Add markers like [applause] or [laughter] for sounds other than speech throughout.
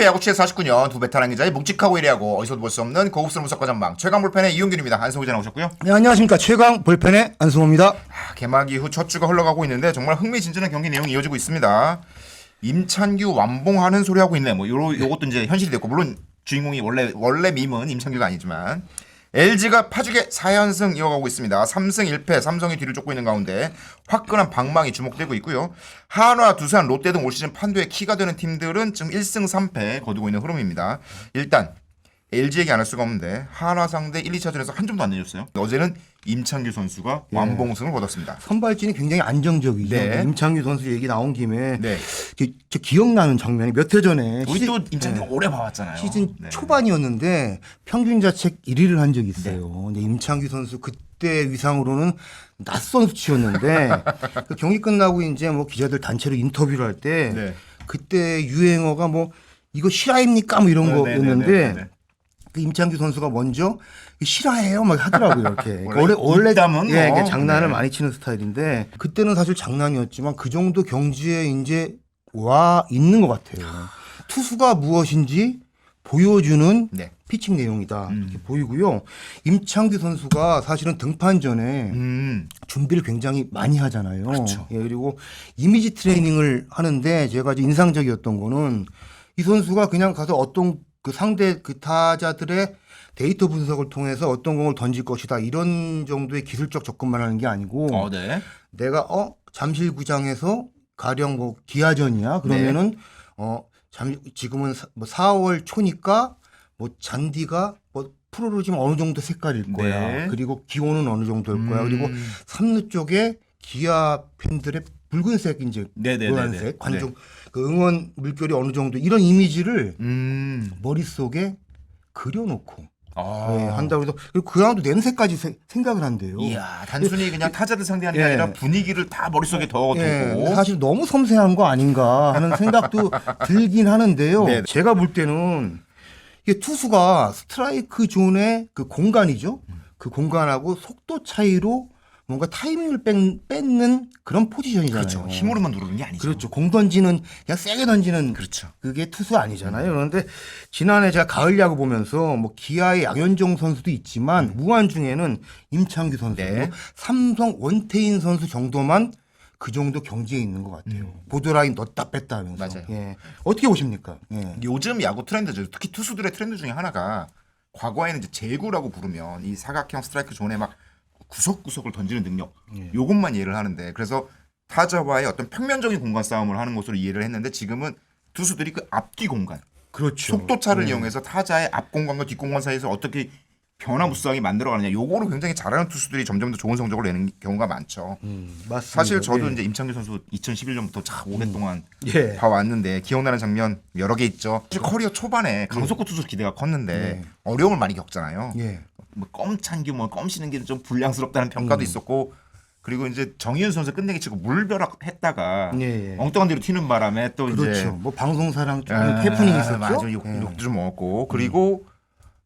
실력파 야구 취재 49년 두 베테랑 기자의 묵직하고 예리하고 어디서도 볼 수 없는 고급스러운 분석과 전망 최강 불펜의 이용균입니다. 안성우 기자 나오셨고요. 네, 안녕하십니까. 최강 볼펜의 안승호입니다. 아, 개막 이후 첫 주가 흘러가고 있는데 정말 흥미진진한 경기 내용이 이어지고 있습니다. 임찬규 완봉하는 소리 하고 있네. 뭐 요러 요것도 이제 현실이 됐고 물론 주인공이 원래 원래 밈은 임찬규가 아니지만 LG가 파죽의 4연승 이어가고 있습니다. 3승 1패 삼성이 뒤를 쫓고 있는 가운데 화끈한 방망이 주목되고 있고요. 한화, 두산, 롯데 등 올 시즌 판도의 키가 되는 팀들은 지금 1승 3패 거두고 있는 흐름입니다. 일단 LG 얘기 안 할 수가 없는데 한화 상대 1, 2차전에서 한 점도 안 내줬어요. 어제는 임찬규 선수가 완봉승을 거뒀습니다. 선발진이 굉장히 안정적이죠. 네. 임창규 선수 얘기 나온 김에 네. 저, 저 기억나는 장면이 몇 해 전에 우리 시- 또 임찬규 오래 봐왔잖아요. 시즌 네. 초반이었는데 평균 자책 1위를 한 적이 있어요. 네. 근데 임창규 선수 그때 위상으로는 낯선 수치였는데 [laughs] 그 경기 끝나고 이제 뭐 기자들 단체로 인터뷰를 할때 네. 그때 유행어가 뭐 이거 실화입니까? 뭐 이런 네, 네, 거였는데 네, 네, 네. 그 임창규 선수가 먼저 실화예요 막 하더라고요 이렇게 [laughs] 원래 원래 입담은 예, 뭐. 장난을 네. 많이 치는 스타일인데 그때는 사실 장난이었지만 그 정도 경지에 이제 와 있는 것 같아요 투수가 무엇인지 보여주는 네. 피칭 내용이다 이렇게 보이고요 임창규 선수가 사실은 등판 전에 음. 준비를 굉장히 많이 하잖아요. 그렇죠. 예, 그리고 이미지 트레이닝을 하는데 제가 이제 인상적이었던 거는 이 선수가 그냥 가서 어떤 그 상대 그 타자들의 데이터 분석을 통해서 어떤 공을 던질 것이다 이런 정도의 기술적 접근만 하는 게 아니고 어, 네. 내가 어 잠실구장에서 가령 뭐 기아전이야 그러면은 어 잠, 지금은 사, 뭐 4월 초니까 뭐 잔디가 뭐 프로로 지금 어느 정도 색깔일 거야. 네. 그리고 기온은 어느 정도일 거야. 음. 그리고 삼루 쪽에 기아 팬들의 붉은색 이제 네네네네. 노란색 관중 그 응원 물결이 어느 정도 이런 이미지를 음. 머릿속에 그려놓고 아. 네, 한다고 해서 그리고 그 다음도 냄새까지 세- 생각을 한대요. 이야, 단순히 그냥 타자들 상대하는 게 예. 아니라 분위기를 다 머릿속에 더 예, 두고. 사실 너무 섬세한 거 아닌가 하는 생각도 [laughs] 들긴 하는데요. 네. 제가 볼 때는 이게 투수가 스트라이크 존의 그 공간이죠. 그 공간하고 속도 차이로 뭔가 타이밍을 뺀, 뺏는 그런 포지션이잖아요. 그렇죠. 힘으로만 누르는 게 아니죠. 그렇죠. 공 던지는 그냥 세게 던지는 그렇죠. 그게 투수 아니잖아요. 그런데 지난해 제가 가을 야구 보면서 뭐 기아의 양현종 선수도 있지만 무한 중에는 임창규 선수, 네. 뭐 삼성 원태인 선수 정도만 그 정도 경지에 있는 것 같아요. 보드라인 넣었다 뺐다 하면서. 맞아요. 예. 어떻게 보십니까? 예. 요즘 야구 트렌드죠. 특히 투수들의 트렌드 중에 하나가 과거에는 이제 제구라고 부르면 이 사각형 스트라이크 존에 막 구석구석을 던지는 능력 예. 요것만 이해를 하는데 그래서 타자와의 어떤 평면적인 공간 싸움을 하는 것으로 이해를 했는데 지금은 투수들이 그 앞뒤 공간 그렇죠. 속도 차를 이용해서 타자의 앞 공간과 뒷 공간 사이에서 어떻게 변화무쌍하게 만들어가느냐 요거를 굉장히 잘하는 투수들이 점점 더 좋은 성적을 내는 경우가 많죠. 음, 맞습니다. 사실 저도 예. 이제 임창규 선수 2011년부터 참 오랫동안 예. 봐왔는데 기억나는 장면 여러 개 있죠. 사실 커리어 초반에 강속구 투수 기대가 컸는데 네. 어려움을 많이 겪잖아요. 예. 뭐 껌찬규 뭐 껌치는 게 좀 불량스럽다는 평가도 있었고 그리고 이제 정희윤 선수 끝내기 치고 물벼락 했다가 예, 예. 엉뚱한 데로 튀는 바람에 또 그렇죠. 이제 뭐 방송사랑 조금 아, 해프닝이 있었죠. 맞아 욕, 예. 욕도 좀 먹었고 그리고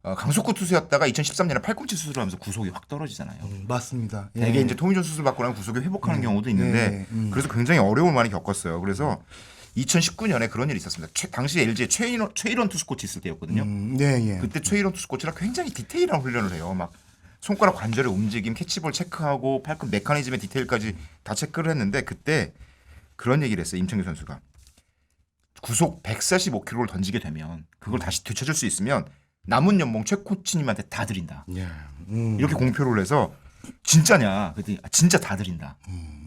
어, 강속구 투수였다가 2013년에 팔꿈치 수술을 하면서 구속이 확 떨어지잖아요. 음, 맞습니다. 예. 대개 이제 토미존 수술 받고 나면 구속이 회복하는 경우도 있는데 예, 음. 그래서 굉장히 어려움을 많이 겪었어요. 그래서 2019년에 그런 일이 있었습니다. 최, 당시 LG에 최일원, 최일원 투수 코치 있을 때였거든요. 음, 네, 예. 그때 최일원 투수 코치랑 굉장히 디테일한 훈련을 해요. 막 손가락 관절의 움직임, 캐치볼 체크하고 팔꿈 메커니즘의 디테일까지 다 체크를 했는데 그때 그런 얘기를 했어요. 임창규 선수가 구속 145km를 던지게 되면 그걸 다시 되찾을 수 있으면 남은 연봉 최 코치님한테 다 드린다. 예. 음. 이렇게 공표를 해서 진짜냐? 그랬더니 아, 진짜 다 드린다.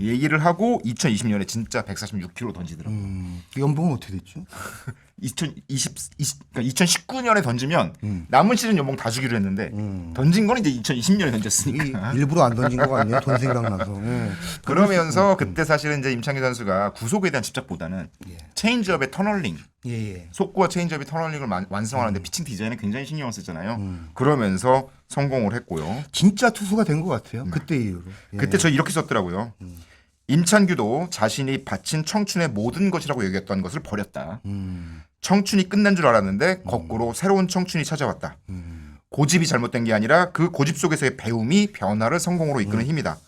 얘기를 하고 2020년에 진짜 146km 던지더라고. 요 음, 그 연봉은 어떻게 됐죠? [laughs] 2020, 20, 그러니까 2019년에 던지면 음. 남은 시즌 연봉 다 주기로 했는데 던진 건 이제 2020년에 이 던졌으니까. 일부러 안 던진 거 아니에요? 돈 생각나서. 예. 그러면서 그때 사실은 이제 임창규 선수가 구속에 대한 집착보다는 예. 체인지업의 터널링, 예, 예. 속구와 체인지업의 터널링을 만- 완성하는데 피칭 디자인에 굉장히 신경을 썼잖아요. 음. 그러면서 성공을 했고요. 진짜 투수가 된 것 같아요. 그때 이후로. 예. 그때 저 이렇게 썼더라고요. 임찬규도 자신이 바친 청춘의 모든 것이라고 여겼던 것을 버렸다. 음, 청춘이 끝난 줄 알았는데 거꾸로 새로운 청춘이 찾아왔다. 음. 고집이 잘못된 게 아니라 그 고집 속에서의 배움이 변화를 성공으로 이끄는 힘이다.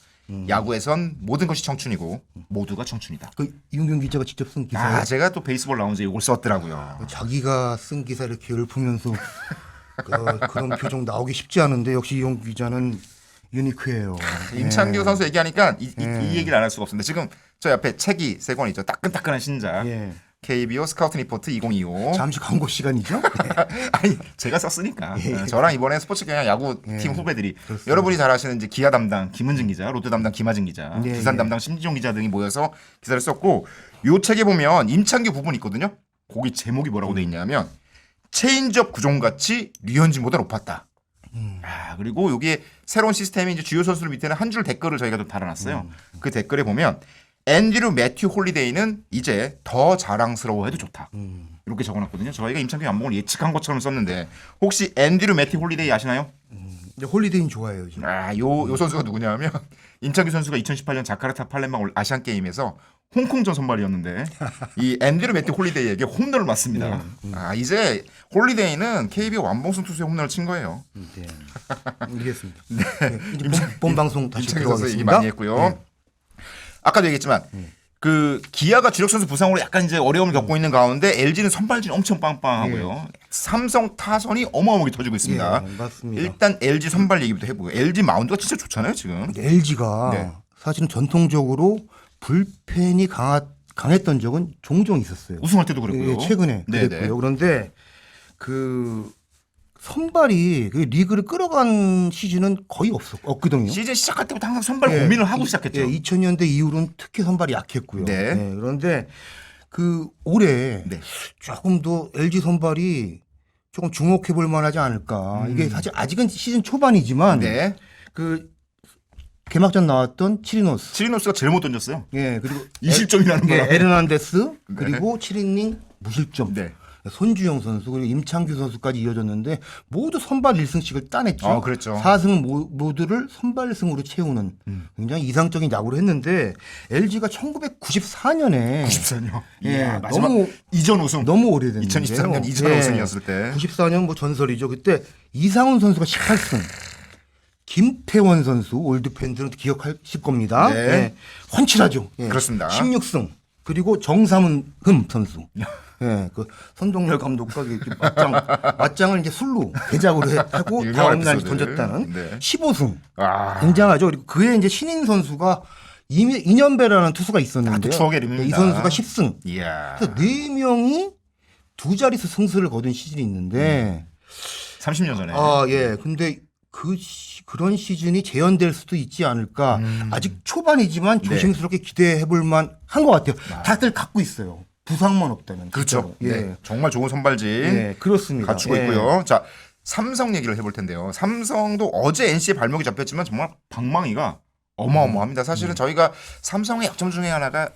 야구에선 모든 것이 청춘이고 모두가 청춘이다. 그 이용균 기자가 직접 쓴 기사. 아, 제가 또 베이스볼 라운지에 이걸 썼더라고요. 자기가 쓴 기사 이렇게 읊으면서 [laughs] 그, 그런 표정 나오기 쉽지 않은데 역시 이용 기자는 유니크해요. 임창규 선수 얘기하니까 이, 이- 예. 이 얘기를 안 할 수가 없습니다. 지금 저 옆에 책이 세 권 있죠. 따끈따끈한 신작. 예. KBO 스카우트 리포트 2025. 잠시 광고 시간이죠? [laughs] 아니 제가 썼으니까 예. 어, 저랑 이번에 스포츠 경향 야구 팀 후배들이 여러분이 잘 아시는 이제 기아 담당 김은진 기자, 롯데 담당 김하진 기자, 예, 예. 담당 심지종 기자 등이 모여서 기사를 썼고 요 책에 보면 임창규 부분 있거든요. 거기 제목이 뭐라고 돼 있냐면 체인지업 구종가치 류현진보다 높았다. 음. 아, 그리고 여기에 새로운 시스템이 이제 주요 선수들 밑에는 한 줄 댓글을 저희가 좀 달아놨어요. 음. 그 댓글에 보면 앤드류 매튜 홀리데이는 이제 더 자랑스러워해도 좋다. 음. 이렇게 적어놨거든요. 저희가 임창규 안봉을 예측한 것처럼 썼는데 혹시 앤드류 매튜 홀리데이 아시나요? 이제 홀리데이는 좋아해요. 지금. 아, 요, 요 선수가 누구냐면 [laughs] 임창규 선수가 2018년 자카르타 팔렘방 올- 아시안 게임에서 홍콩전 선발이었는데 이 앤드류 매튜 홀리데이에게 홈런을 맞습니다. 아, 이제 홀리데이는 KBO 완봉승 투수의 홈런을 친 거예요. 네. 알겠습니다. [laughs] 네. 이제 본, 본 방송 다시 선수 얘기 들어가겠습니다. 많이 했고요. 네. 아까도 얘기했지만 그 기아가 주력 선수 부상으로 약간 이제 어려움을 겪고 있는 가운데 LG는 선발진이 엄청 빵빵하고요. 삼성 타선이 어마어마하게 터지고 있습니다. 예, 맞습니다. 일단 LG 선발 얘기부터 해보고요. LG 마운드가 진짜 좋잖아요 지금. LG가 네. 사실은 전통적으로 불펜이 강하, 강했던 적은 종종 있었어요. 우승할 때도 그랬고요. 예, 최근에 네네. 그랬고요. 그런데 그 선발이 그 리그를 끌어간 시즌은 거의 없었, 없거든요. 시즌 시작할 때부터 항상 선발 예, 고민을 하고 이- 시작했죠. 예, 2000년대 이후로는 특히 선발이 약했고요. 네. 예, 그런데 그 올해 네. 조금 더 LG 선발이 조금 주목해 볼 만하지 않을까. 이게 사실 아직은 시즌 초반이지만 음. 네. 그 개막전 나왔던 치리노스 치리노스가 제일 못 던졌어요. 예, 그리고 20점이라는 예, 바람에. 에르난데스 그리고 치리닝 무실점. 네. 손주영 선수 그리고 임창규 선수까지 이어졌는데 모두 선발 1승씩을 따냈죠. 아, 그랬죠. 4승 모 두를 선발 승으로 채우는 음. 굉장히 이상적인 야구를 했는데 LG가 1994년에 94년. 예, 이야, 너무 이전 우승. 너무 오래됐는데 2023년 이전 우승이었을 때. 94년 뭐 전설이죠. 그때 이상훈 선수가 18승. 김태원 선수 올드 팬들은 기억하실 겁니다. 네. 예, 훤칠하죠. 예, 그렇습니다. 16승. 그리고 정삼은 흠 선수. [laughs] 예, 그 선동열 감독과 그 맞짱 맞짱을 이제 술로 대작으로 해- 하고 다음 날 에피소드. 던졌다는 네. 15승. 아. 굉장하죠. 그리고 그에 이제 신인 선수가 이미- 이년배라는 투수가 있었는데 아, 또 추억의 이름입니다. 이 선수가 10승. 이야. 그래서 네 명이 두 자릿수 승수를 거둔 시즌이 있는데 30년 전에. 아 예 근데 그 시- 그런 시즌이 재현될 수도 있지 않을까 아직 초반이지만 네. 조심스럽게 기대해 볼 만한 것 같아요 다들 갖고 있어요 부상만 없다면 그렇죠. 예. 네. 정말 좋은 선발진 예 그렇습니다 갖추고 예. 있고요. 자, 삼성 얘기를 해볼 텐데요. 삼성도 어제 NC의 발목이 잡혔지만 정말 방망이가 어마어마합니다. 음. 사실은 저희가 삼성의 약점 중에 하나가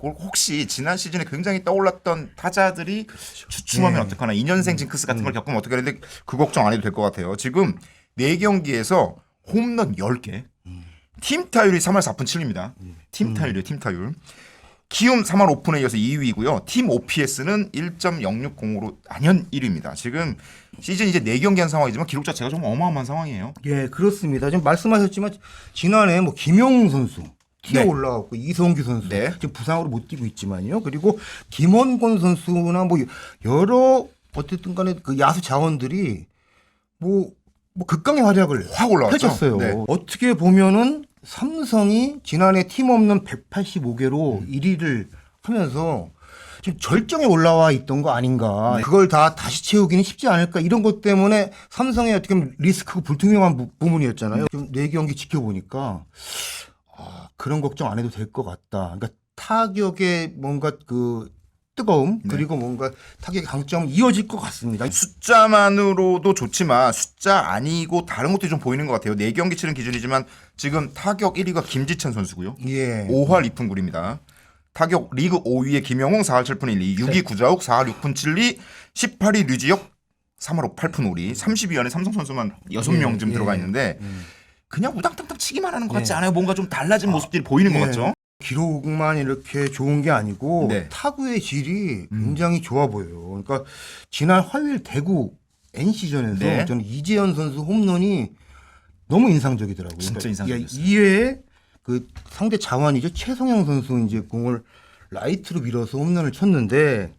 혹시 지난 시즌에 굉장히 떠올랐던 타자들이 주춤하면 네. 어떡하나 2년생 징크스 같은 걸 겪으면 어떻게 하는데 그 걱정 안 해도 될 것 같아요. 지금 4경기에서 홈런 10개 팀 타율이 3할 4푼 7입니다. 팀 타율이요, 팀 타율. 키움 3할 5푼에 이어서 2위고요. 팀 OPS는 1.060으로 단연 1위입니다. 지금 시즌 이제 4경기 한 상황이지만 기록 자체가 좀 어마어마한 상황이에요. 예 그렇습니다 지금 말씀하셨지만 지난해 뭐 김용훈 선수 뛰어 네. 올라왔고 이성규 선수 네. 지금 부상으로 못 뛰고 있지만요 그리고 김원곤 선수나 뭐 여러 어쨌든 간에 그 야수 자원들이 뭐, 뭐 극강의 활약을 확 올라왔죠. 펼쳤어요. 네. 어떻게 보면은 삼성이 지난해 팀 없는 185개로 음. 1위를 하면서 지금 절정에 올라와 있던 거 아닌가. 네. 그걸 다 다시 채우기는 쉽지 않을까. 이런 것 때문에 삼성의 어떻게 보면 리스크가 불투명한 부, 부분이었잖아요. 지금 네 경기 지켜보니까 아, 그런 걱정 안 해도 될 것 같다. 그러니까 타격의 뭔가 그 뜨거움 네. 그리고 뭔가 타격의 강점 이어질 것 같습니다. 숫자만으로도 좋지만 숫자 아니고 다른 것들이 좀 보이는 것 같아요. 4경기 치른 기준이지만 지금 타격 1위가 김지찬 선수고요. 예. 5할 2푼 9리입니다. 타격 리그 5위의 김영웅 4할 7푼 1리, 6위 구자욱 4할 6푼 7리, 18위 류지혁 3할 5팔푼 5리, 30위 안에 삼성 선수만 6명 좀 예, 들어가 예. 있는데 음. 그냥 우당탕탕 치기만 하는 것 같지 예. 않아요? 뭔가 좀 달라진 모습들이 보이는 것 예. 같죠? 기록만 이렇게 좋은 게 아니고 네. 음. 타구의 질이 굉장히 좋아 보여요. 그러니까 지난 화요일 대구 NC전에서 네. 저는 이재현 선수 홈런이 너무 인상적이더라고요. 진짜 그러니까 인상적이었어요. 2회에 그 상대 자완이죠 최성영 선수 이제 공을 라이트로 밀어서 홈런을 쳤는데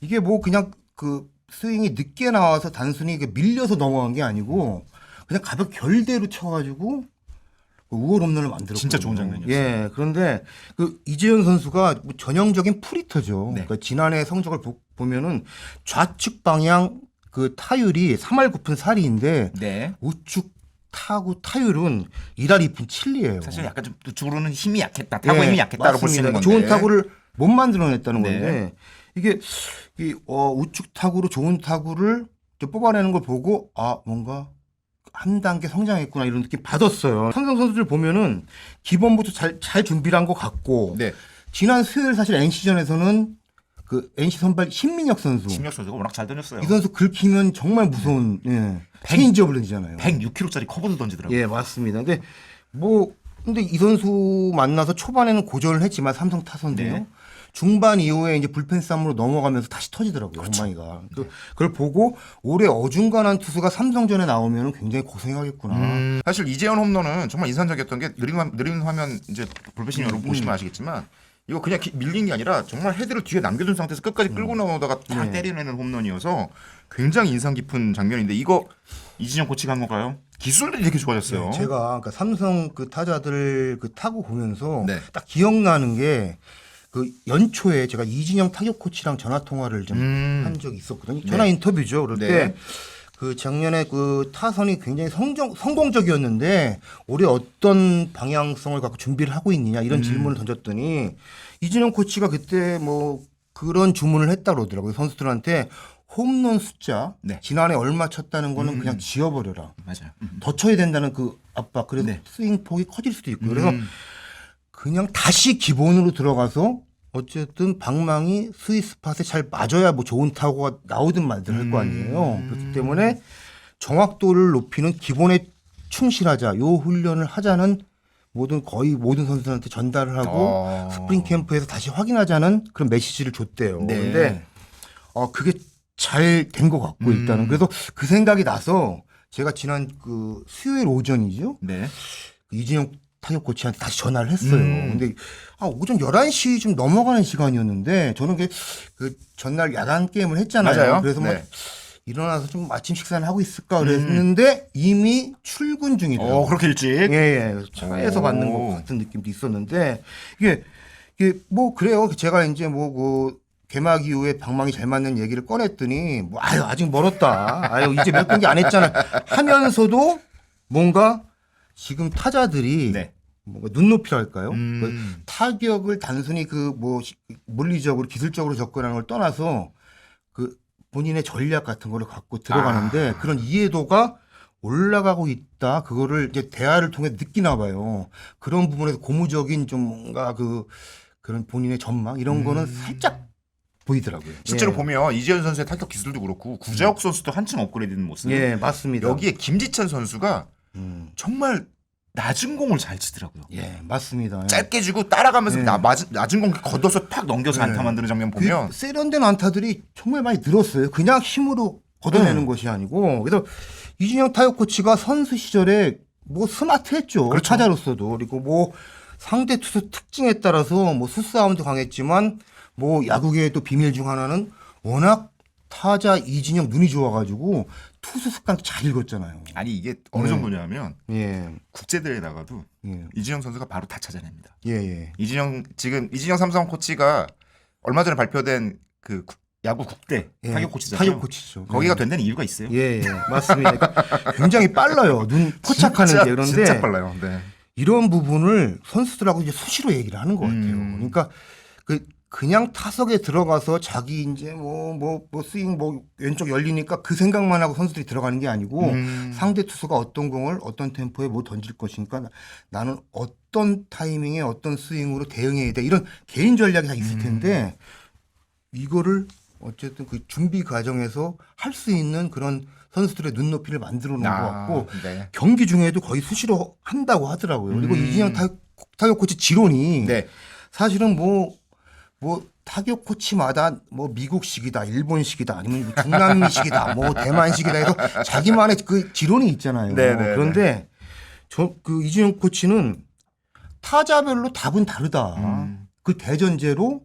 이게 뭐 그냥 그 스윙이 늦게 나와서 단순히 밀려서 넘어간 게 아니고 그냥 가볍게 결대로 쳐가지고 그 우월 홈런을 만들었거든요. 진짜 좋은 장면이었어요. 예, 그런데 그 이재현 선수가 뭐 전형적인 프리터죠. 네. 그러니까 지난해 성적을 보, 보면은 좌측 방향 그 타율이 3할 9푼 4리인데 네. 우측 타구 타율은 1할 2푼 7리예요. 사실 약간 좀 우측으로는 힘이 약했다. 타고 힘이 약했다고 볼 수 있는 건데. 좋은 타구를 못 만들어냈다는 네. 건데 이게 이 어, 우측 타구로 좋은 타구를 뽑아내는 걸 보고 아 뭔가 한 단계 성장했구나 이런 느낌 받았어요. 삼성 선수들 보면은 기본부터 잘, 잘 준비를 한 것 같고 네. 지난 수요일 사실 NC전에서는 그 NC 선발 신민혁 선수 심혁 선수가 워낙 잘 던졌어요. 이 선수 긁히면 정말 무서운 예. 체인지업을 던지잖아요. 106kg짜리 커브도 던지더라고요. 예, 맞습니다. 근데 뭐 근데 이 선수 만나서 초반에는 고전을 했지만 삼성 타선도요. 네. 중반 이후에 이제 불펜 싸움으로 넘어가면서 다시 터지더라고요. 그렇죠. 엉망이가. 그, 그걸 보고 올해 어중간한 투수가 삼성전에 나오면 굉장히 고생하겠구나. 음, 사실 이재현 홈런은 정말 인상적이었던 게 느린, 화- 느린 화면 이제 볼펜신 음, 여러분 보시면 아시겠지만 이거 그냥 기- 밀린 게 아니라 정말 헤드를 뒤에 남겨둔 상태에서 끝까지 끌고 나오다가 다 네. 때려내는 홈런이어서 굉장히 인상 깊은 장면인데 이거 이진영 코치가 한 건가요? 기술들이 되게 좋아졌어요. 네, 제가 그러니까 삼성 그 타자들 그 타고 보면서 네. 딱 기억나는 게 그 연초에 제가 이진영 타격 코치랑 전화 통화를 좀 음. 한 적이 있었거든요. 전화 인터뷰죠. 그럴 네. 때 그 작년에 그 타선이 굉장히 성정, 성공적이었는데 올해 어떤 방향성을 갖고 준비를 하고 있느냐 음. 이런 질문을 던졌더니 이진영 코치가 그때 뭐 그런 주문을 했다 그러더라고요. 선수들한테 홈런 숫자 네. 지난해 얼마 쳤다는 거는 음. 그냥 지워버려라. 맞아요. 음. 더 쳐야 된다는 그 압박 그래서 네. 스윙 폭이 커질 수도 있고 그래서 음. 그냥 다시 기본으로 들어가서 어쨌든 방망이 스윗 스팟에 잘 맞아야 뭐 좋은 타구가 나오든 말든 할 거 아니에요. 음. 그렇기 때문에 정확도를 높이는 기본에 충실하자. 요 훈련을 하자는 모든 거의 모든 선수들한테 전달을 하고 어. 스프링 캠프에서 다시 확인하자는 그런 메시지를 줬대요. 네. 근데 어 그게 잘 된 것 같고 음. 일단은 그래서 그 생각이 나서 제가 지난 그 수요일 오전이죠. 네. 이진영 타격 코치한테 다시 전화를 했어요. 음. 근데 아, 오전 11시 좀 넘어가는 시간이었는데 저는 그, 그 전날 야간 게임을 했잖아요. 맞아요. 그래서 뭐 네. 일어나서 좀 아침 식사를 하고 있을까 그랬는데 이미 출근 중이더라고요. 어, 그렇게 일찍. 예, 예. 차에서 오. 받는 것 같은 느낌도 있었는데 이게 이게 뭐 그래요. 제가 이제 뭐그 개막 이후에 방망이 잘 맞는 얘기를 꺼냈더니 뭐 아유 아직 멀었다. 아유 이제 몇 경기 안 했잖아. 하면서도 뭔가 지금 타자들이 네. 뭔가 눈높이랄까요? 음. 그 타격을 단순히 그 뭐 물리적으로 기술적으로 접근하는 걸 떠나서 그 본인의 전략 같은 거를 갖고 들어가는데 아. 그런 이해도가 올라가고 있다. 그거를 이제 대화를 통해 느끼나 봐요. 그런 부분에서 고무적인 좀 뭔가 그 그런 본인의 전망 이런 거는 살짝 보이더라고요. 음. 실제로 예. 보면 이재현 선수의 타격 기술도 그렇고 구자욱 선수도 한층 업그레이드된 모습. 예, 맞습니다. 여기에 김지찬 선수가 음. 정말 낮은 공을 잘 치더라고요. 예, 맞습니다. 예. 짧게 주고 따라가면서 네. 나, 낮은, 낮은 공 걷어서 탁 넘겨서 안타 만드는 장면 보면 그 세련된 안타들이 정말 많이 늘었어요. 그냥 힘으로 걷어내는 음. 것이 아니고 그래서 이준영 타격 코치가 선수 시절에 뭐 스마트했죠. 그렇죠. 타자로서도 그리고 뭐 상대 투수 특징에 따라서 뭐 수싸움도 강했지만 뭐 야구계의 또 비밀 중 하나는 워낙 타자 이진영 눈이 좋아가지고 투수 습관도 잘 읽었잖아요. 아니 이게 어느 네. 정도냐면 예, 국제대회 나가도 예, 이진영 선수가 바로 다 찾아냅니다. 예, 예. 이진영 지금 이진영 삼성 코치가 얼마 전에 발표된 그 국- 야구 국대 예. 타격 코치잖아요. 타격 코치죠. 거기가 예. 된다는 이유가 있어요. 예, 예, 맞습니다. 그러니까 굉장히 빨라요. 눈 포착하는 [laughs] 진짜, 게 그런데 진짜 빨라요. 네. 이런 부분을 선수들하고 이제 수시로 얘기를 하는 것 같아요. 음. 그러니까 그 그냥 타석에 들어가서 자기 이제 뭐 뭐 뭐 스윙 뭐 왼쪽 열리니까 그 생각만 하고 선수들이 들어가는 게 아니고 음. 상대 투수가 어떤 공을 어떤 템포에 뭐 던질 것이니까 나- 나는 어떤 타이밍에 어떤 스윙으로 대응해야 돼 이런 개인 전략이 다 음. 있을 텐데 이거를 어쨌든 그 준비 과정에서 할 수 있는 그런 선수들의 눈높이를 만들어 놓은 것 같고 네. 경기 중에도 거의 수시로 한다고 하더라고요. 그리고 음. 이진영 타격, 타격 코치 지론이 네. 사실은 뭐, 뭐 타격 코치마다 뭐 미국식이다, 일본식이다, 아니면 뭐 중남미식이다, 뭐 [laughs] 대만식이다 해서 자기만의 그 지론이 있잖아요. 네, 네, 그런데 저 그 이진영 코치는 타자별로 답은 다르다. 음. 그 대전제로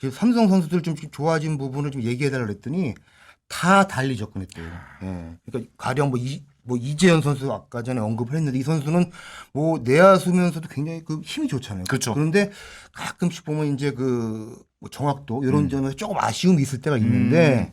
그 삼성 선수들 좀 좋아진 부분을 좀 얘기해 달라 그랬더니 다 달리 접근했대요. 예. 그러니까 가령 뭐, 이, 뭐 이재현 선수 아까 전에 언급을 했는데 이 선수는 뭐 내야수면서도 굉장히 그 힘이 좋잖아요. 그렇죠. 그런데 가끔씩 보면 이제 그뭐 정확도 이런 음. 점에서 조금 아쉬움이 있을 때가 있는데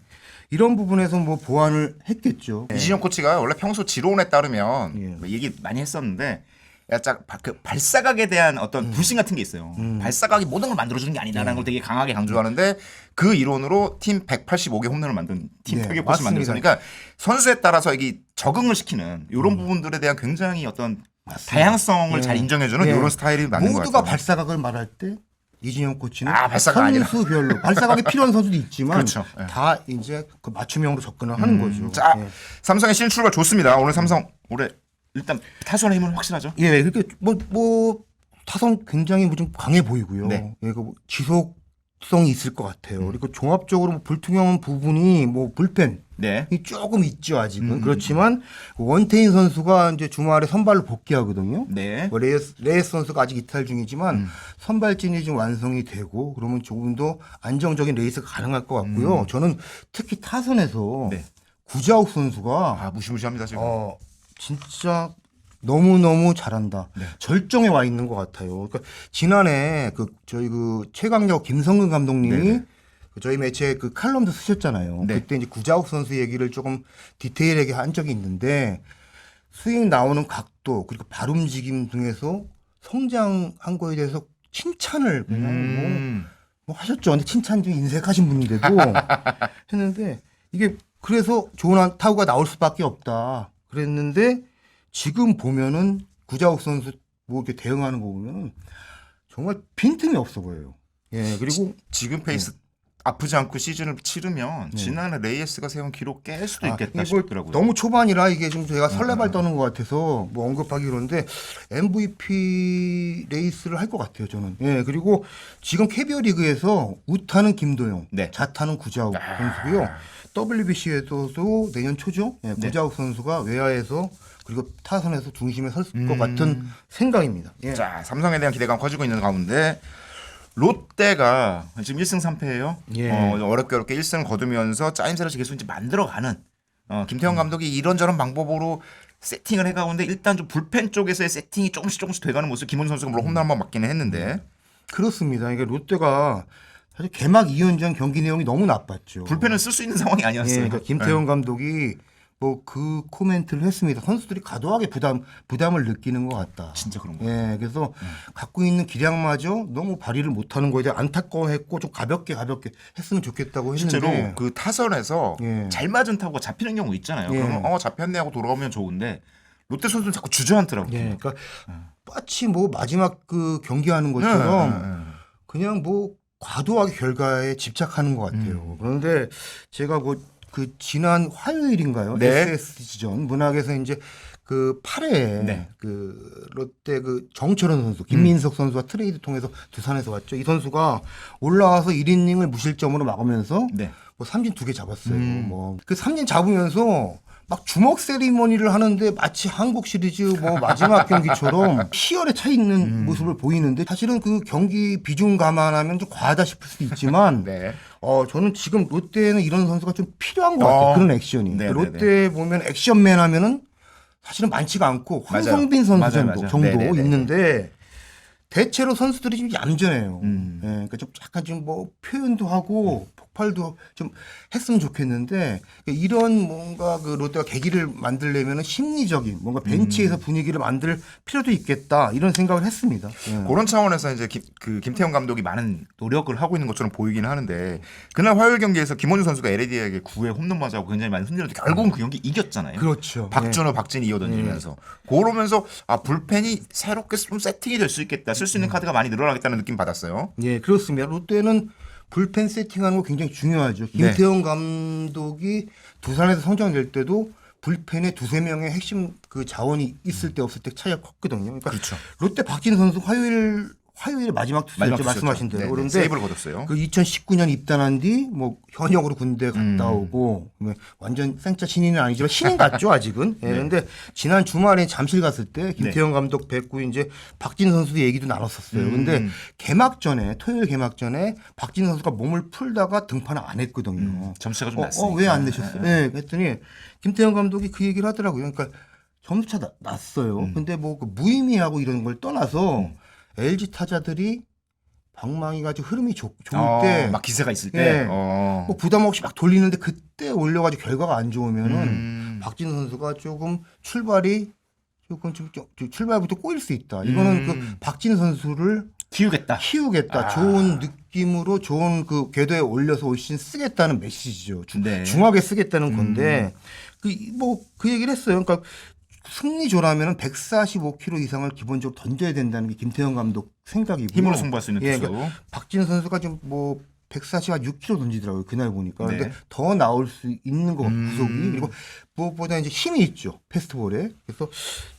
이런 부분에서 뭐 보완을 했겠죠. 이진영 코치가 원래 평소 지론에 따르면 예. 뭐 얘기 많이 했었는데 약간 바- 그 발사각에 대한 어떤 불신 같은 게 있어요. 발사각이 모든 걸 만들어주는 게 아니다라는 걸 되게 강하게 강조하는데 그 이론으로 팀 185개 홈런을 만든 팀 네, 180 맞습니다. 만들었으니까 그러니까 선수에 따라서 이게 적응을 시키는 이런 부분들에 대한 굉장히 어떤 다양성을 잘 인정해주는 예. 이런 스타일이 맞는 것 모두가 같아요. 발사각을 말할 때 이진영 코치는 아, 발사각 아니라. 선수별로 발사각이 [laughs] 필요한 선수도 있지만 그렇죠. 예. 다 이제 그 맞춤형으로 접근을 하는 거죠. 자, 예. 삼성의 신 출발 좋습니다. 오늘 삼성 올해 일단 타선의 힘은 확실하죠. 예, 그렇게 뭐, 뭐 타선 굉장히 뭐 좀 강해 보이고요. 네. 예, 그 지속성이 있을 것 같아요. 그리고 종합적으로 뭐 불투명한 부분이 뭐 불펜 네. 이 조금 있죠 아직은 음. 그렇지만 원태인 선수가 이제 주말에 선발로 복귀하거든요. 네. 뭐 레이스, 레이스 선수가 아직 이탈 중이지만 음. 선발진이 좀 완성이 되고 그러면 조금 더 안정적인 레이스가 가능할 것 같고요. 저는 특히 타선에서 음. 네. 구자욱 선수가 아 무시무시합니다 지금. 어 진짜 너무 너무 잘한다. 네. 절정에 와 있는 것 같아요. 그러니까 지난해 그 저희 그 최강력 김성근 감독님이 네네. 그 저희 매체 그 칼럼도 쓰셨잖아요. 네. 그때 이제 구자욱 선수 얘기를 조금 디테일하게 한 적이 있는데 스윙 나오는 각도 그리고 발 움직임 등에서 성장한 거에 대해서 칭찬을 그냥 뭐 음. 뭐 하셨죠. 근데 칭찬 좀 인색하신 분인데도 [laughs] 했는데 이게 그래서 좋은 한 타구가 나올 수밖에 없다. 그랬는데 지금 보면은 구자욱 선수 뭐 이렇게 대응하는 거 보면은 정말 빈틈이 없어 보여요. 예 그리고 지 금 페이스 아프지 않고 시즌을 치르면 지난해 레이에스가 세운 기록 깰 수도 아, 있겠다 이거 싶더라고요. 너무 초반이라 이게 좀 저희가 설레발 떠는 것 같아서 뭐 언급하기 그런데 MVP 레이스를 할 것 같아요 저는. 예 그리고 지금 캐비어 리그에서 우타는 김도영, 네. 자타는 구자욱 선수고요. WBC에서도 내년 초죠. 예, 네. 구자욱 선수가 외야에서 그리고 타선에서 중심에 설것 음. 같은 생각입니다. 예. 자 삼성에 대한 기대감 커지고 있는 가운데 롯데가 지금 1승 3패예요. 예. 어, 어렵게 어렵게 1승을 거두면서 짜임새를 계속 이제 만들어가는 어, 김태형 감독이 이런저런 방법으로 세팅을 해가는데 일단 좀 불펜 쪽에서의 세팅이 조금씩 조금씩 돼가는 모습 김훈 선수가 물론 홈런 한 번 맞기는 했는데 그렇습니다. 이게 롯데가 사실 개막 2연전 경기 내용이 너무 나빴죠. 불펜을 쓸 수 있는 상황이 예, 아니었어요. 그러니까 김태형 감독이 뭐 그 코멘트를 했습니다. 선수들이 과도하게 부담 부담을 느끼는 것 같다. 진짜 그런 거. 예, 그래서 갖고 있는 기량마저 너무 발휘를 못하는 거에 대해 안타까워했고 좀 가볍게 가볍게 했으면 좋겠다고 했는데 실제로 그 타선에서 예. 잘 맞은 타구가 잡히는 경우 있잖아요. 예. 그러면 어 잡혔네 하고 돌아오면 좋은데 롯데 선수는 자꾸 주저앉더라고요. 예, 그러니까 마치 뭐 마지막 그 경기하는 것처럼 예, 예, 예. 그냥 뭐 과도하게 결과에 집착하는 것 같아요. 그런데 제가 뭐 그 지난 화요일인가요? 네. SSG전 문학에서 이제 그 8회 네. 그 롯데 그 정철원 선수, 김민석 선수와 트레이드 통해서 두산에서 왔죠. 이 선수가 올라와서 1이닝을 무실점으로 막으면서 네. 뭐 삼진 두 개 잡았어요. 음. 뭐그 삼진 잡으면서 막 주먹 세리머니를 하는데 마치 한국 시리즈 뭐 마지막 [laughs] 경기처럼 희열에 차 있는 음. 모습을 보이는데 사실은 그 경기 비중 감안하면 좀 과하다 싶을 수도 있지만 [laughs] 네. 어 저는 지금 롯데에는 이런 선수가 좀 필요한 것 같아요. 어. 그런 액션이. 네, 네, 롯데 보면 액션맨 하면은 사실은 많지가 않고. 황성빈 선수 맞아요, 정도, 맞아요. 정도 네, 네, 네. 있는데 대체로 선수들이 좀 얌전해요. 음. 예, 그러니까 좀 약간 좀 뭐 표현도 하고 폭발도 좀 했으면 좋겠는데 이런 뭔가 그 롯데가 계기를 만들려면 심리적인 뭔가 음. 벤치에서 분위기를 만들 필요도 있겠다 이런 생각을 했습니다. 예. 그런 차원에서 이제 김, 그 김태형 감독이 많은 노력을 하고 있는 것처럼 보이긴 하는데 그날 화요일 경기에서 김원주 선수가 LAD에게 9회 홈런 맞아고 굉장히 많이 흔들었는데 결국은 그 경기 이겼잖아요. 그렇죠. 박준호, 박진이 이어던지면서 그러면서 아 불펜이 새롭게 좀 세팅이 될 수 있겠다, 쓸 수 있는 카드가 많이 늘어나겠다는 느낌 받았어요. 예, 그렇습니다. 롯데는 불펜 세팅하는 거 굉장히 중요하죠. 김태형 감독이 두산에서 성장될 때도 불펜에 두세 명의 핵심 그 자원이 있을 때 없을 때 차이가 컸거든요. 그러니까 그렇죠. 롯데 박진 선수 화요일 화요일에 마지막 투수였죠 말씀하신. 대로. 네, 네. 그런데 세이브를 거뒀어요. 그 2019년 입단한 뒤 뭐 현역으로 군대 갔다 음. 오고 뭐 완전 생짜 신인은 아니지만 신인 같죠 아직은. [laughs] 네. 예, 그런데 지난 주말에 잠실 갔을 때 김태형 감독 뵙고 이제 박진 선수도 얘기도 나눴었어요. 음. 근데 개막 전에 토요일 개막 전에 박진 선수가 몸을 풀다가 등판을 안 했거든요. 점수가 좀 어, 났어요. 왜안 내셨어요? 네. 그랬더니 김태형 감독이 그 얘기를 하더라고요. 그러니까 점수차 나- 났어요. 음. 근데 뭐 그 무의미하고 이런 걸 떠나서 LG 타자들이 방망이가 좀 흐름이 좋, 좋을 어, 때 막 기세가 있을 때. 예. 어. 뭐 부담 없이 막 돌리는데 그때 올려가지고 결과가 안 좋으면은 음. 박진 선수가 조금 출발이 조금 좀, 좀- 좀 출발부터 꼬일 수 있다. 이거는 음. 그 박진 선수를 키우겠다. 키우겠다. 아. 좋은 느낌으로 좋은 그 궤도에 올려서 올수 쓰겠다는 메시지죠. 주- 네. 중하게 쓰겠다는 건데 그뭐 그 얘기를 했어요. 그러니까 승리조라면은 145km 이상을 기본적으로 던져야 된다는 게 김태형 감독 생각이고 힘으로 승부할 수 있는 예, 투수. 그러니까 박진 선수가 좀뭐 140한 6km 던지더라고요. 그날 보니까. 네. 근데 더 나올 수 있는 거 음. 구속이 그리고 무엇보다 이제 힘이 있죠. 패스트볼에. 그래서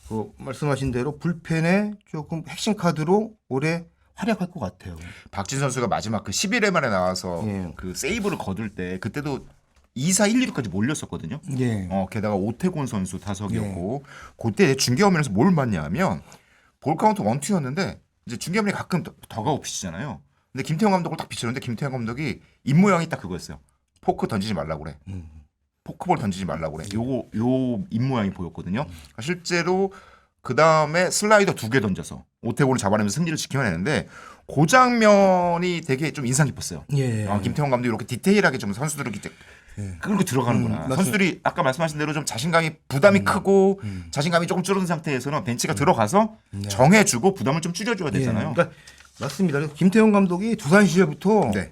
그 말씀하신 대로 불펜에 조금 핵심 카드로 올해 활약할 것 같아요. 박진 선수가 마지막 그 11회 만에 나와서 예. 그 세이브를 거둘 때 그때도 2사 1, 2루까지 몰렸었거든요. 예. 어, 게다가 오태곤 선수 타석이었고 그때 중계 화면에서 뭘 봤냐면 볼 카운트 원투였는데 이제 중계 화면이 가끔 더- 더가오 비치잖아요. 근데 김태형 감독을 딱 비쳤는데 김태형 감독이 입 모양이 딱 그거였어요. 포크 던지지 말라고 그래. 음. 포크볼 던지지 말라고 그래. 요거 요 입 모양이 보였거든요. 그러니까 실제로 그 다음에 슬라이더 두 개 던져서 오태곤을 잡아내면서 승리를 지켜내는데 그 장면이 되게 좀 인상 깊었어요. 예. 아, 김태형 감독이 이렇게 디테일하게 좀 선수들을 이렇게 끌고 들어가는구나. 음. 선수들이 아까 말씀하신 대로 좀 자신감이 부담이 크고 음. 자신감이 조금 줄어든 상태에서는 벤치가 들어가서 정해주고 부담을 좀 줄여줘야 되잖아요. 예. 그러니까 맞습니다. 그래서 김태형 감독이 두산 시절부터 네.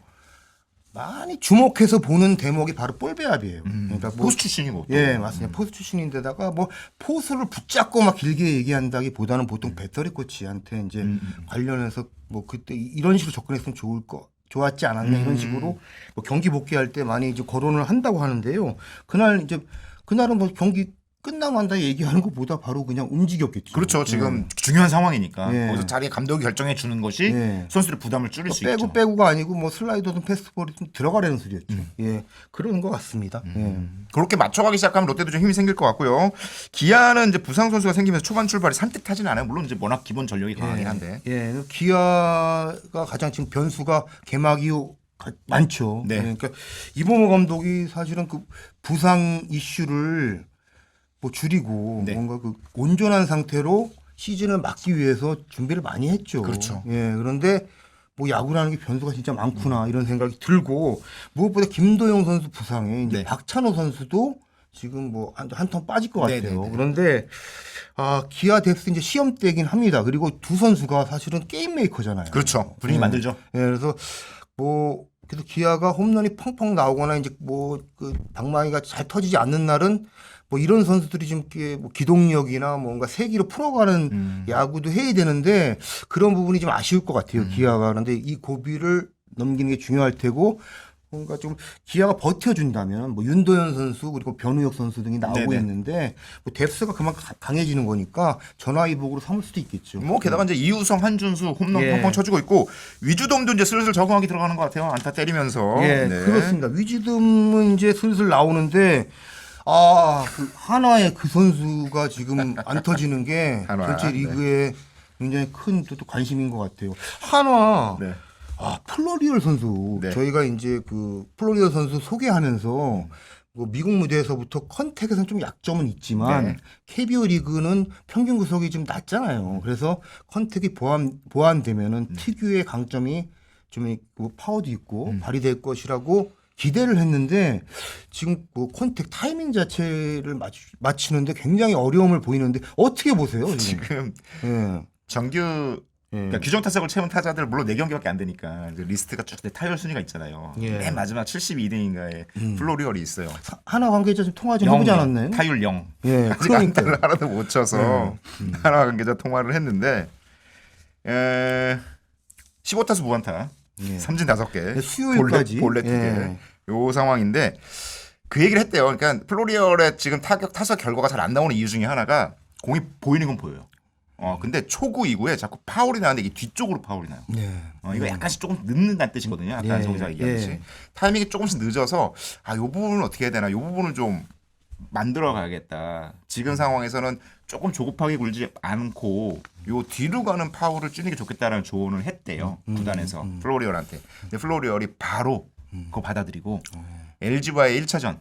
많이 주목해서 보는 대목이 바로 볼배합이에요. 음, 그러니까 뭐 포수 출신이고. 또. 예, 맞습니다. 포수 출신인데다가 뭐 포수를 붙잡고 막 길게 얘기한다기보다는 보통 배터리 코치한테 이제 음, 음. 관련해서 뭐 그때 이- 이런 식으로 접근했으면 좋을 거 좋았지 않았냐 음. 이런 식으로 뭐 경기 복귀할 때 많이 이제 거론을 한다고 하는데요. 그날 이제 그날은 뭐 경기 끝나고 한다 얘기하는 것보다 바로 그냥 움직였겠죠. 그렇죠. 지금 중요한 상황이니까 예. 거기서 자리에 감독이 결정해 주는 것이 예. 선수들의 부담을 줄일 수 빼고 있죠. 빼고가 아니고 뭐 슬라이더든 패스트볼이 좀 들어가라는 소리였죠. 예, 그런 것 같습니다. 음. 그렇게 맞춰가기 시작하면 롯데도 좀 힘이 생길 것 같고요. 기아는 이제 부상 선수가 생기면서 초반 출발이 산뜻하지는 않아요. 물론 이제 워낙 기본 전력이 강하긴 한데. 예, 기아가 가장 지금 변수가 개막 이후 가- 많죠. 네. 예, 그러니까 이범호 감독이 사실은 그 부상 이슈를 뭐 줄이고 네. 뭔가 그 온전한 상태로 시즌을 막기 위해서 준비를 많이 했죠. 그렇죠. 예, 그런데 뭐 야구라는 게 변수가 진짜 많구나 이런 생각이 들고 무엇보다 김도영 선수 부상에 이제 네. 박찬호 선수도 지금 뭐 한턴 빠질 것 네, 같아요. 네, 네. 그런데 아 기아 덱스 이제 시험 때긴 합니다. 그리고 두 선수가 사실은 게임 메이커잖아요. 그렇죠. 분위기 예. 만들죠. 예, 그래서 뭐 그래서 기아가 홈런이 펑펑 나오거나 이제 뭐그 방망이가 잘 터지지 않는 날은 뭐 이런 선수들이 좀 뭐 기동력이나 뭔가 세기로 풀어가는 음. 야구도 해야 되는데 그런 부분이 좀 아쉬울 것 같아요. 기아가 그런데 이 고비를 넘기는 게 중요할 테고 뭔가 좀 기아가 버텨준다면 뭐 윤도현 선수 그리고 변우혁 선수 등이 나오고 네네. 있는데 뭐 뎁스가 그만큼 가- 강해지는 거니까 전화위복으로 삼을 수도 있겠죠. 뭐 게다가 이제 이우성, 한준수 홈런 예. 펑펑 쳐주고 있고 위주돔도 이제 슬슬 적응하기 들어가는 것 같아요. 안타 때리면서. 예, 네. 그렇습니다. 위즈듬은 이제 슬슬 나오는데 아, 그 하나의 그 선수가 지금 안 터지는 게 [laughs] 한화, 전체 네. 리그에 굉장히 큰 또 관심인 것 같아요. 한화 네. 아, 플로리얼 선수. 네. 저희가 이제 그 플로리얼 선수 소개하면서 뭐 미국 무대에서부터 컨택에서는 좀 약점은 있지만 네. KBO 리그는 평균 구속이 좀 낮잖아요. 그래서 컨택이 보완 보완되면은 음. 특유의 강점이 좀 있고 파워도 있고 음. 발휘될 것이라고 기대를 했는데 지금 그 컨택 타이밍 자체를 맞추, 맞추는데 굉장히 어려움을 보이는데 어떻게 보세요? 지금? 예. 정규 예. 그러니까 규정 타석을 채운 타자들 물론 4경기밖에 안 되니까 이제 리스트가 쭉 타율 순위가 있잖아요. 예. 맨 마지막 72등인가에 음. 플로리얼이 있어요. 하나 관계자 좀 통화 좀 해보지 않았나요? 타율 0. 예, [laughs] 아직 그러니까 안타를 하나도 못 쳐서 하나 관계자 통화를 했는데 에, 15타수 무안타, 예. 삼진 5개, 네, 수요일까지. 볼넷, 볼넷 2개. 예. 요 상황인데 그 얘기를 했대요. 그러니까 플로리얼의 지금 타격 타석 결과가 잘 안 나오는 이유 중에 하나가 공이 보이는 건 보여요. 어 근데 초구 이후에 자꾸 파울이 나는데 이게 뒤쪽으로 파울이 나요. 네. 어, 이거 약간씩 조금 늦는다는 뜻이거든요. 아까 예, 정기자 얘기했듯이 예. 타이밍이 조금씩 늦어서 아, 요 부분은 어떻게 해야 되나? 요 부분을 좀 만들어 가야겠다. 지금 상황에서는 조금 조급하게 굴지 않고 요 뒤로 가는 파울을 찌는 게 좋겠다라는 조언을 했대요. 음, 구단에서 플로리얼한테. 근데 플로리얼이 바로 음. 그거 받아들이고 어. LG와의 1차전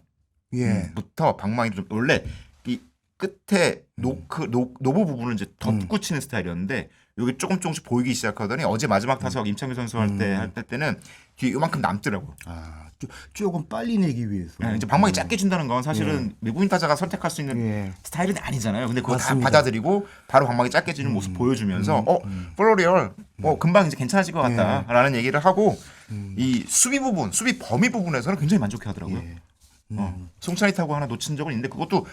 예. 부터 방망이를 좀 원래 이 끝에 노크 노, 노브 부분을 이제 덮고 치는 스타일이었는데 여기 조금 조금씩 보이기 시작하더니 어제 마지막 타석 임창규 선수 할 때 할 때는 뒤에 요만큼 남더라고. 아, 조, 조금 빨리 내기 위해서. 요 이제 방망이 짧게 준다는 건 사실은 외국인 타자가 선택할 수 있는 예. 스타일은 아니잖아요. 근데 그거 다 맞습니다. 받아들이고 바로 방망이 짧게 주는 모습 보여주면서 어 플로리얼 어 금방 이제 괜찮아질 것 같다라는 얘기를 하고 이 수비 부분, 수비 범위 부분에서는 굉장히 만족해 하더라고요. 예. 어, 송찬이 타고 하나 놓친 적은 있는데 그것도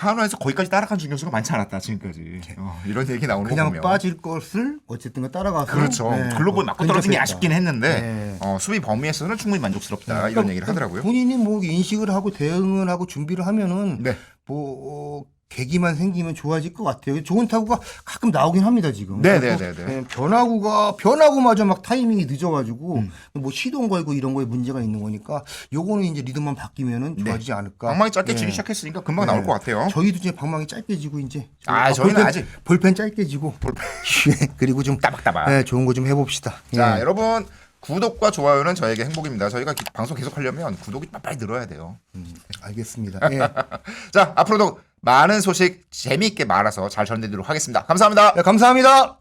한화에서 거기까지 따라간 중견수가 많지 않았다 지금까지 어, 이런 얘기 나오는 거 그냥 보면 빠질 것을 어쨌든 따라가서 그렇죠 예, 글로브 어, 맞고 떨어진 게. 아쉽긴 했는데 네. 어, 수비 범위에서는 충분히 만족스럽다 이런 그러니까 얘기를 하더라고요. 본인이 뭐 인식을 하고 대응을 하고 준비를 하면은 네. 뭐 어, 계기만 생기면 좋아질 것 같아요. 좋은 타구가 가끔 나오긴 합니다 지금. 네, 그래서, 네, 네, 네. 예, 변화구가 변화구마저 막 타이밍이 늦어가지고 음. 뭐 시동 걸고 이런 거에 문제가 있는 거니까 요거는 이제 리듬만 바뀌면은 좋아지지 않을까. 네. 방망이 짧게 예. 치기 시작했으니까 금방 나올 것 같아요. 저희도 이제 방망이 짧게 지고 이제 아, 저희는 볼펜, 아직- 볼펜 짧게 지고 [laughs] 예, 그리고 좀 따박따박. 예, 좋은 거 좀 해봅시다. 자 예. 여러분 구독과 좋아요는 저에게 행복입니다. 저희가 기- 방송 계속 하려면 구독이 빨리 늘어야 돼요. 음, 알겠습니다. [laughs] 예. 자 앞으로도 많은 소식 재미있게 말아서 잘 전해드리도록 하겠습니다. 감사합니다. 네, 감사합니다.